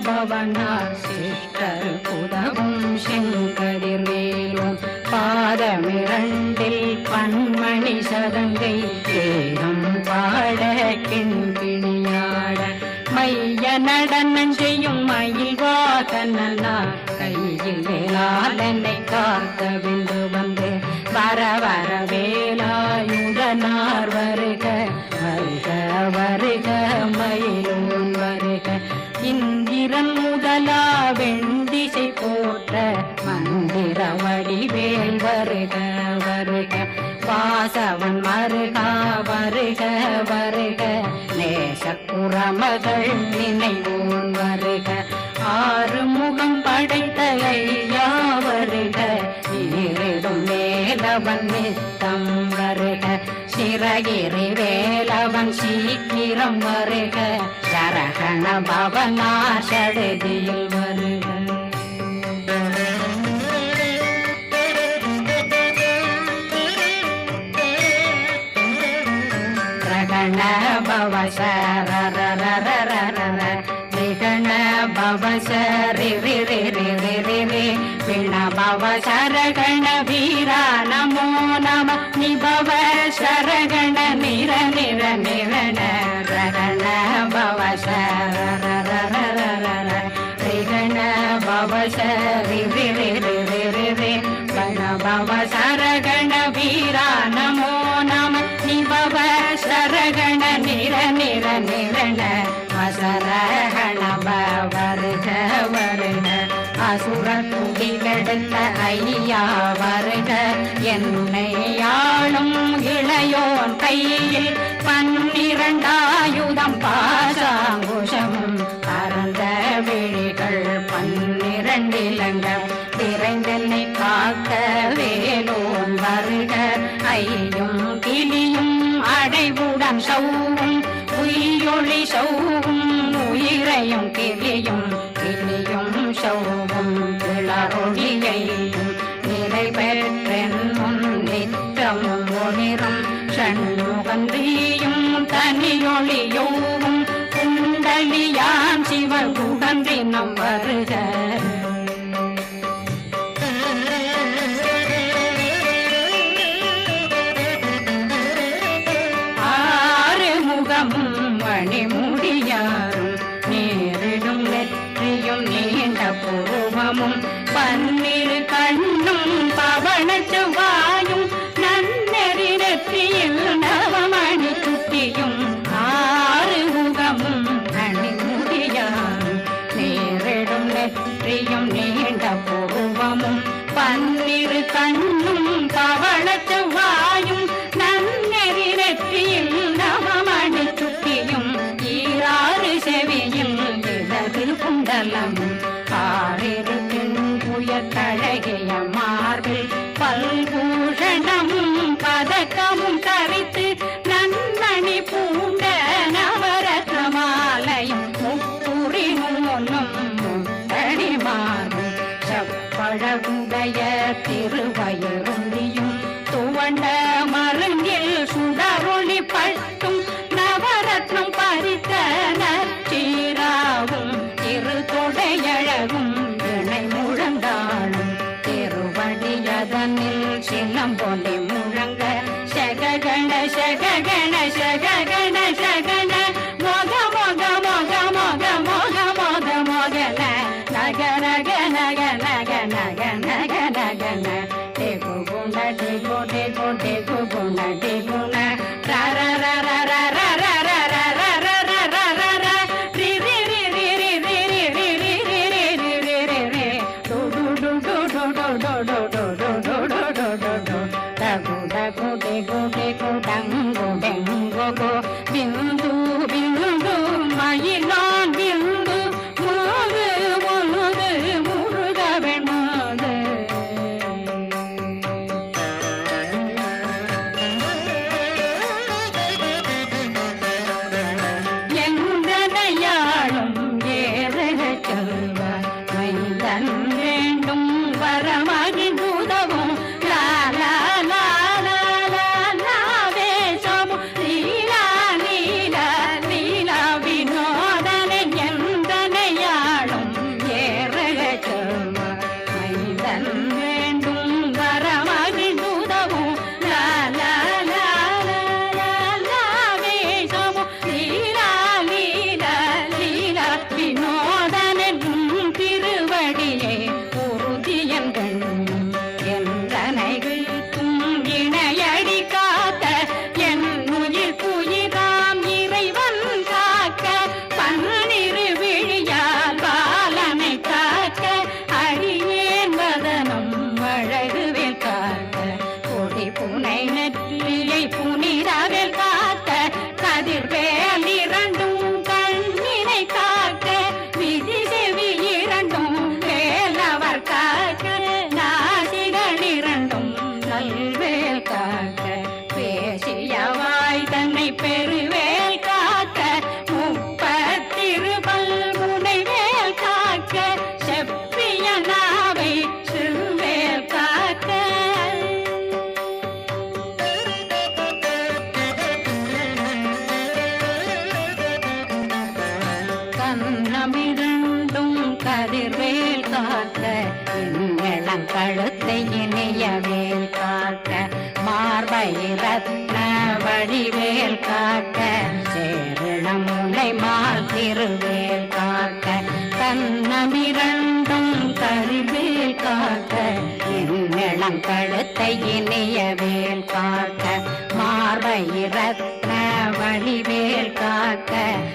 பவனா sister புதவும் செங்கதிர்வேலும் பாதமிரண்டில் பன்மணி சதங்கை தேகம் பாட கிண்கிணியாட மைய நடனம் செய்யும் மயில் வாதனா கையில் வேளாளனை காத்த விந்து வந்து வர வர வேலாயுடனார் வருக வருக வருக மயிலோன் வருக. இந்த இந்திரன் முதலா வெண்டிசை போற்ற மந்திர வடிவேல் வருக வருக. வாசவன் மருகா வருக வருக. நேசப்புறமகள் நினைவோன் வருக. ஆறு முகம் படைத்த ஐயா வருக இருடும் மேலவன் நித்தம் வருக. சிறகிரி வேலவன் சீக்கிரம் வருக. சரகண பவனா சடுதியில் வருக ரகண பவ சரரரரரரர ரிகண பவ சரி ரி ரி ரி ரி ரி ரி பிண பவ சரகண வீரா நமோ நம நிபவ சரகண நிர நிர நிரண கையில் பன்னிரண்டாயுதம் பாசாங்குஷம் பரந்த விழிகள் பன்னிரண்டிலங்க விரைந்தென்னை காக்க வேலோன் வருக. ஐயும் கிளியும் அடைவுடன் சௌவும் உயிரொளி சௌவும் உயிரையும் கிளியும் குண்டலியான் சிவ குடந்தினம் வருக. ஆறு முகமும் மணிமுடியாரும் நேரிடும் நெற்றியும் நீண்ட புருவமும் பன்னிரு கண்ணும் பவனச்சுவா marble வேல் காக்க பேசியவாய் தன்னை பெரு கழுத்தை இனிய வேல் காக்க மார்பை ரத்ன வடிவேல் காக்க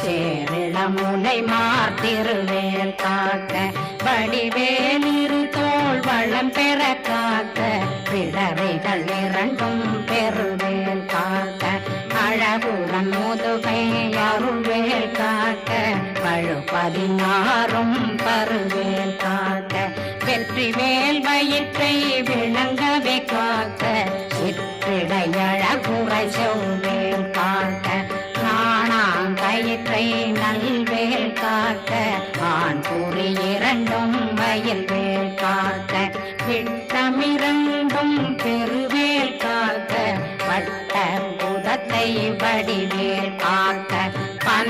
சேரிளம் முனை மாத்திருவேல் காக்க வடிவேல் இரு தோல் வளம் பெற காக்க பிடரைகள் இரண்டும் பெருவேல் காக்க அழகுடன் முதுகை அருள்வேல் காக்க பழு பதினாறும் பருவேல் காக்க வெற்றி வேல் வயிற்றை விளங்கவே காக்க சிற்றிடையழகுரை செவ்வேல் காக்க நாணாங்கயிற்றை நல்வேல் காக்க ஆண் கூறி இரண்டும் வயல் வேல் காக்க விட்டமிரண்டும் பெருவேல் காக்க வட்ட புதத்தை வடிவேல் காக்க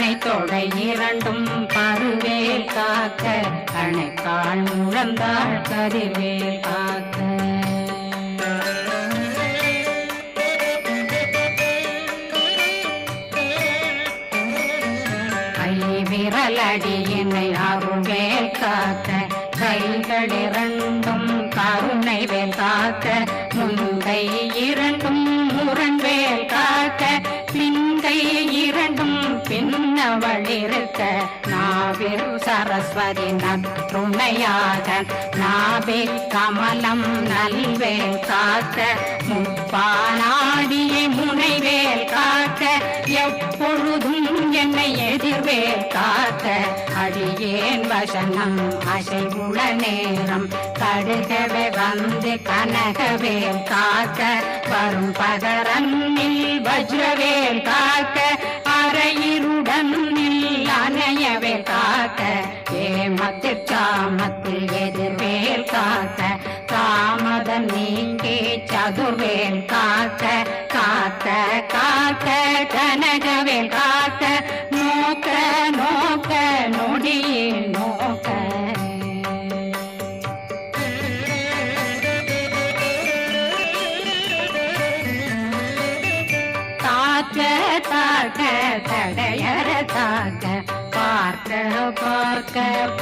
பனை தொடை இரண்டும் பருவேல் காக்க. கணைக்கால் முழந்தாள் கதிர்வேல் காக்க. விரலடியினை அருள்வேல் காக்க. கைகள் இரண்டும் கருணை வேல் காக்க. பின்னவளிருக்க நாவில் சரஸ்வதி நற்றுணையாக நாவே கமலம் நல்வேல் காக்க. முப்பானாடியை முனைவேல் காக்க. எப்பொழுதும் என்னை எதிர்வேல் காக்க. அடியேன் வசனம் அசைவுள நேரம். கடுகவே வந்து கனகவேல் காக்க. வரும் பகரன்னில் வஜ்ரவேல் காக்க.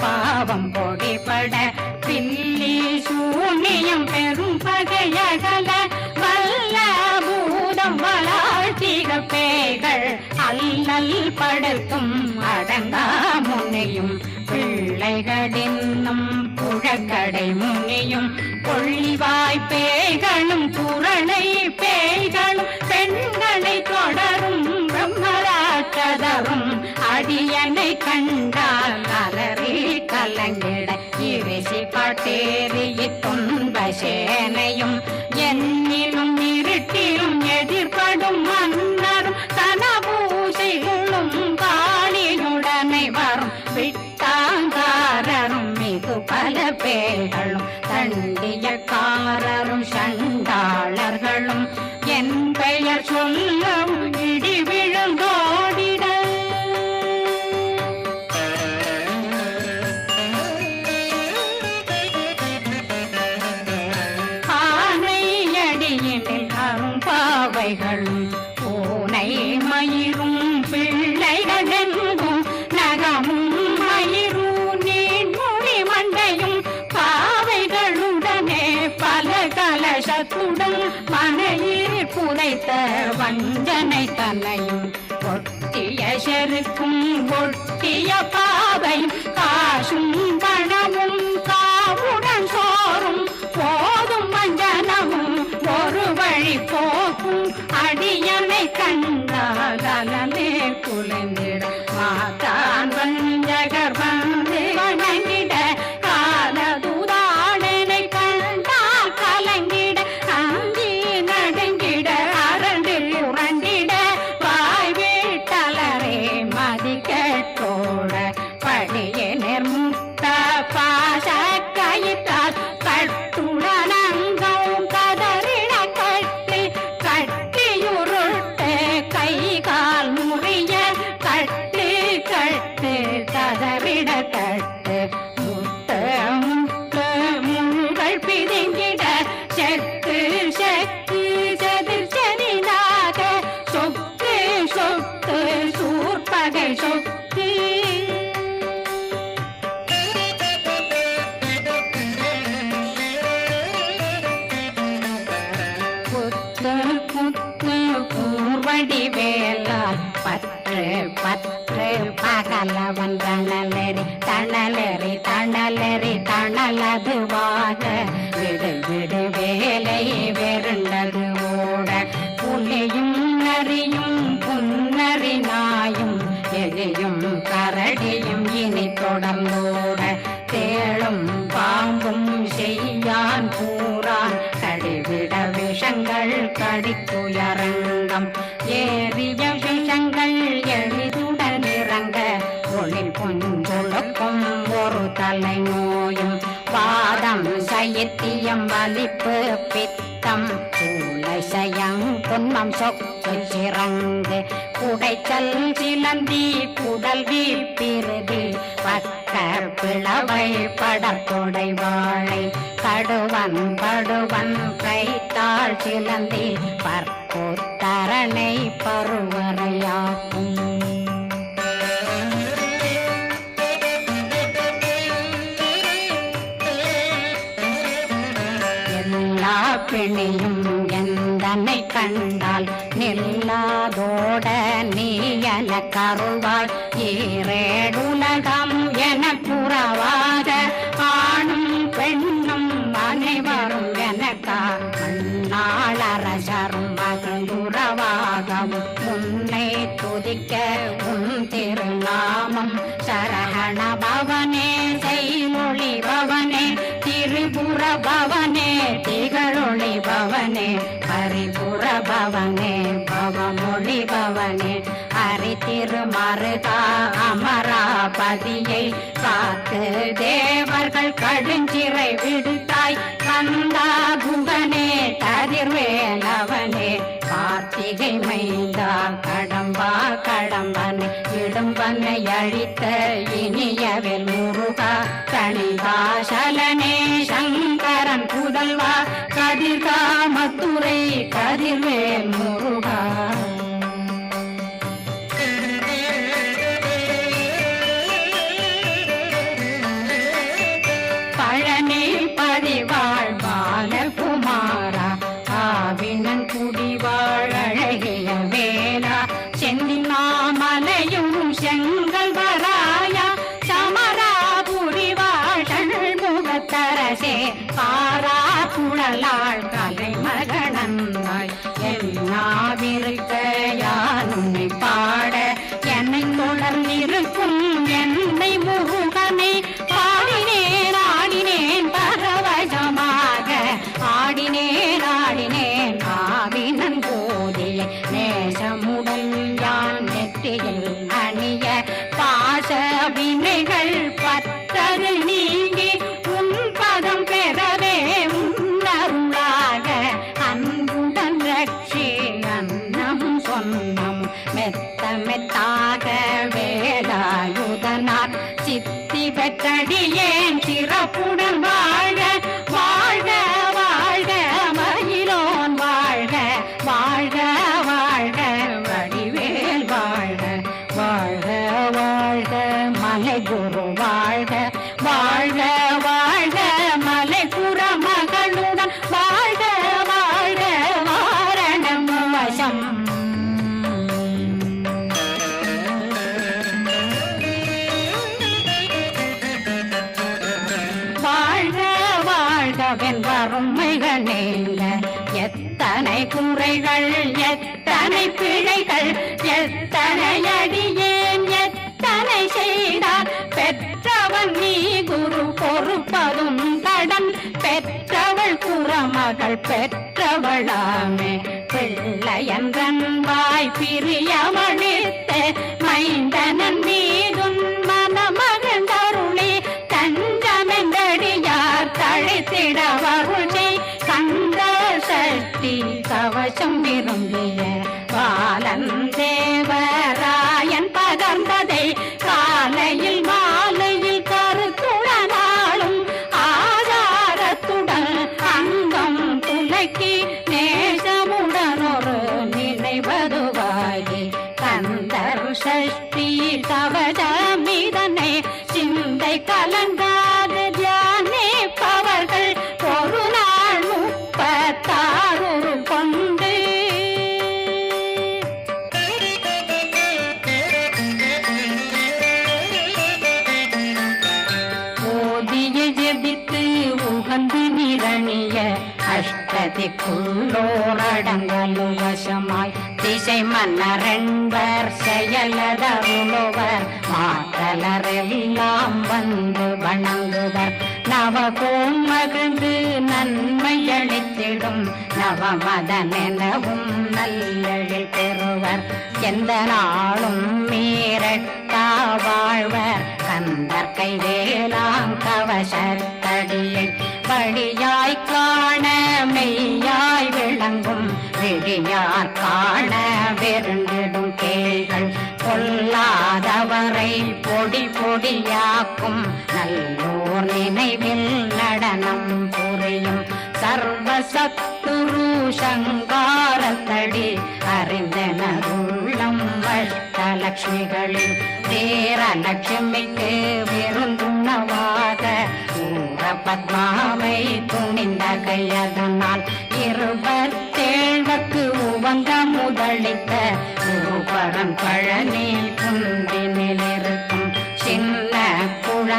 பாவம் பொடிபட பில்லி சூன்யம் பெரும் பகையகல வல்ல பூதம் வளாழ்த்திக பேய்கள் அல்லல் படுத்தும் அடங்கா முனையும் பிள்ளைகளின் புழக்கடை முனியும் இரிசி பட்டேறிய துன்ப சேனையும் என்னிலும் இருட்டிலும் எதிர்படும் மனையில் வஞ்சனை தலையும் ஒட்டிய செருக்கும் ஒட்டிய பாவையும் காசும் பணமும் காவுடன் சோறும் போதும் வஞ்சனமும் ஒரு வழி போக்கும் அடியனை கண்டால் அலமே குலைந்திட பூர்வடி வேலால் பற்று பற்று பகலவன் தணலெறி தணலெறி தணலது வாக விடு விடு வேலை வெருண்டது ஓட. புலியும் நரியும் புன்னரி நாயும் எலியும் கரடியும் இனி தொடர்ந்தோட. தேளும் பாம்பும் செய்யான் கூறான் கடிவிட விஷங்கள் கடித்துயரன் விஷங்கள் எளிதுடன் இறங்க ஒரு தலை நோயும் வாதம் வலிப்பு பித்தம். சூளை சயம் புன்மம் சொக்கு சிறங்கு குடைச்சல் சிலந்தி குடல் வீப்பிருதி பக்க பிளவை படத்தொடை வாழை. கடுவன் படுவன் கைத்தாள் சிலந்தி. பற்போத்தரனை பருவரையாக்கும் எல்லா பிணியும் எந்தனை கண்டால் நில்லாதோட நீ என கருவாள். ஈரேடுலகம் என புறவாத ஆணும் பெண்ணும் அனைவரும் எனக்கா மண்ணாளரசரும் மகிழ்ந்துறவாகவும் உன்னை துதிக்க உன் திருநாமம் சரகண பவனே செய்மொழி பவனே திரிபுர பவனே திகழொளி பவனே பரிபுர பவனே பவமொழி பவனே. ஹரி திருமருகா அமராபதியை காத்து தேவர்கள் கடுஞ்சிறை விடுத்தாய். கந்தா குகனே கதிர்வேலவனே கார்த்திகை மைந்தா கடம்பா கடம்பனை இடும்பனை அழித்த இனியவில் முருகா கணிகாசலனே சங்கரன் புதல்வா கதிர்காமத்துறை கதிர்வேல் முருகா. कभी न மகள் பெற்றவளாமே. பிள்ளையன்றன்பாய் பிரியமளித்த மைந்தனன் மீதும் மனமகந்தருளி தஞ்சமெந்தடியார் தழைத்திட வருளை கந்த சக்தி கவசம் விரும்பிய நவமதனெனவும் நல்லழில் பெறுவர். எந்த நாளும் மீறட்டா வாழ்வர். கந்தர் கைவேலாம் கவசத்தடியை படியாய் காண மெய்யாய் விளங்கும். விழியார் காண வெருண்டிடும் கேள்கள் பொல்லாதவரை பொடி பொடியாக்கும். நல்லோர் நினைவில் நடனம் புரியும் சர்வ குரு சங்காரத்தடி அறிந்தனருள்ளம் வஷ்டலட்சுமிகளில் தேரலட்சுமிக்கு விருந்துணவாக ஊர பத்மாவை துணிந்த கையதனால் இருபத்தேழ்வக்கு உவந்த முதலித்த ஊபரன் பழனி குன்றினில்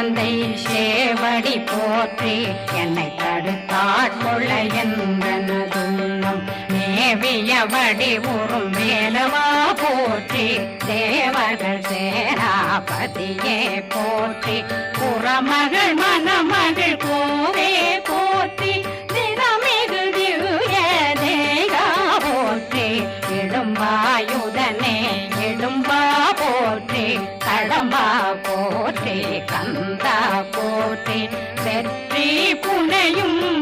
குழந்தை சேவடி போற்றி என்னை தடுத்தாட்கொள்ள என்பனதுள்ளம் மேவியபடி உறும் வேலவா போற்றி தேவர்கள் சேராபதியே போற்றி. புறமகள் மணமகள் கோவே போ போற்றி வெற்றி புனையும்